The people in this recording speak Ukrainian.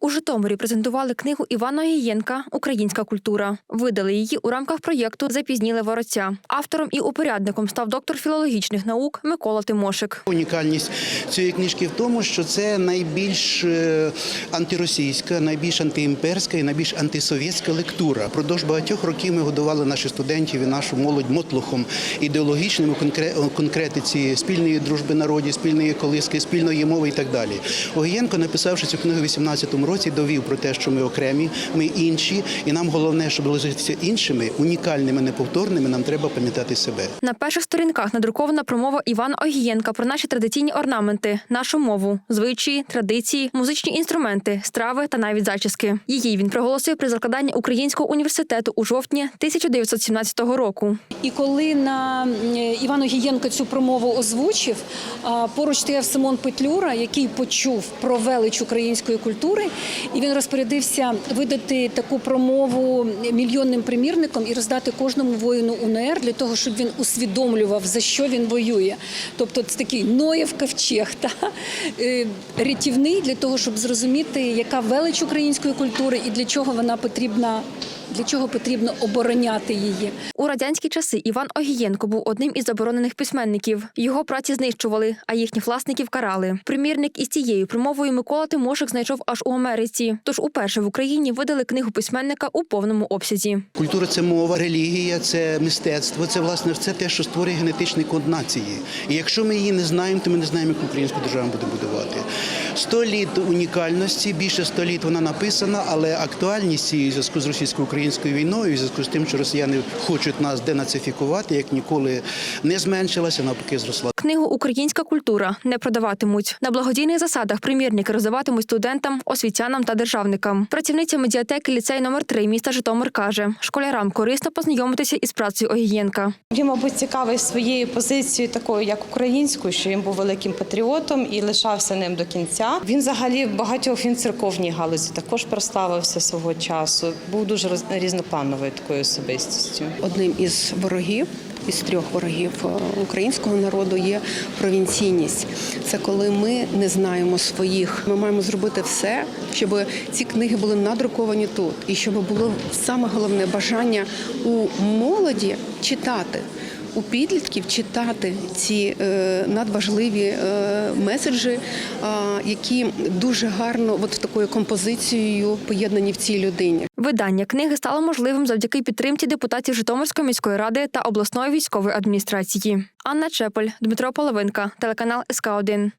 У Житомирі презентували книгу Івана Гієнка Українська культура. Видали її у рамках проєкту Запізніли воротця. Автором і упорядником став доктор філологічних наук Микола Тимошик. Унікальність цієї книжки в тому, що це найбільш е, антиросійська, найбільш антиімперська і найбільш антисовєтська лектура. Продовж багатьох років ми годували наших студентів і нашу молодь мотлухом ідеологічним конкретиці спільної дружби народів, спільної колиски, спільної мови і так далі. Огієнко, написавши цю книгу у 18-му році, довів про те, що ми окремі, ми інші, і нам головне, щоб лишитися іншими, унікальними, неповторними. Нам треба пам'ятати себе. На перших сторінках надрукована промова Івана Огієнка про наші традиційні орнаменти, нашу мову, звичаї, традиції, музичні інструменти, страви та навіть зачіски. Її він проголосив при закладанні Українського університету у жовтні 1917 року. І коли на е, Івану Гієнко цю промову озвучив, поруч стояв Симон Петлюра, який почув про велич української культури, і він розпорядився видати таку промову мільйонним примірникам і роздати кожному воїну УНР для того, щоб він усвідомлював за що він воює. Тобто це такий Ноєв ковчег, та е, рятівний для того, щоб зрозуміти, яка велич української культури і для чого вона потрібна, для чого потрібно обороняти її. У радянські часи Іван Огієнко був одним із заборонених письменників. Його праці знищували, а їхніх власників карали. Примірник із цією промовою Микола Тимошик знайшов аж у Америці. Тож уперше в Україні видали книгу письменника у повному обсязі. Культура це мова, релігія, це мистецтво. Це власне все те, що створює генетичний код нації. І якщо ми її не знаємо, то ми не знаємо, як українську державу буде будувати. Сто літ унікальності, більше ста літ вона написана, але актуальність її в зв'язку з російсько-українською війною, в зв'язку з тим, що росіяни хочуть нас денацифікувати, як ніколи не зменшилася, навпаки, зросла. Книгу Українська культура не продаватимуть. На благодійних засадах примірники роздаватимуть студентам, освітянам та державникам. Працівниця медіатеки ліцей номер 3 міста Житомир каже, школярам корисно познайомитися із працею Огієнка. Він, мабуть, цікавий своєю позицією, такою як українською, що він був великим патріотом і лишався ним до кінця. Він взагалі в багатьох він церковній галузі також прославився свого часу. Був дуже різноплановою такою особистістю. Одним із ворогів. Із трьох ворогів е, українського народу є провінційність. Це коли ми не знаємо своїх. Ми маємо зробити все, щоб ці книги були надруковані тут, і щоб було саме головне бажання у молоді читати. У підлітків читати ці е, надважливі е, меседжі, е, які дуже гарно, от такою композицією поєднані в цій людині. Видання книги стало можливим завдяки підтримці депутатів Житомирської міської ради та обласної військової адміністрації. Анна Чепель, Дмитро Половинка, телеканал СК 1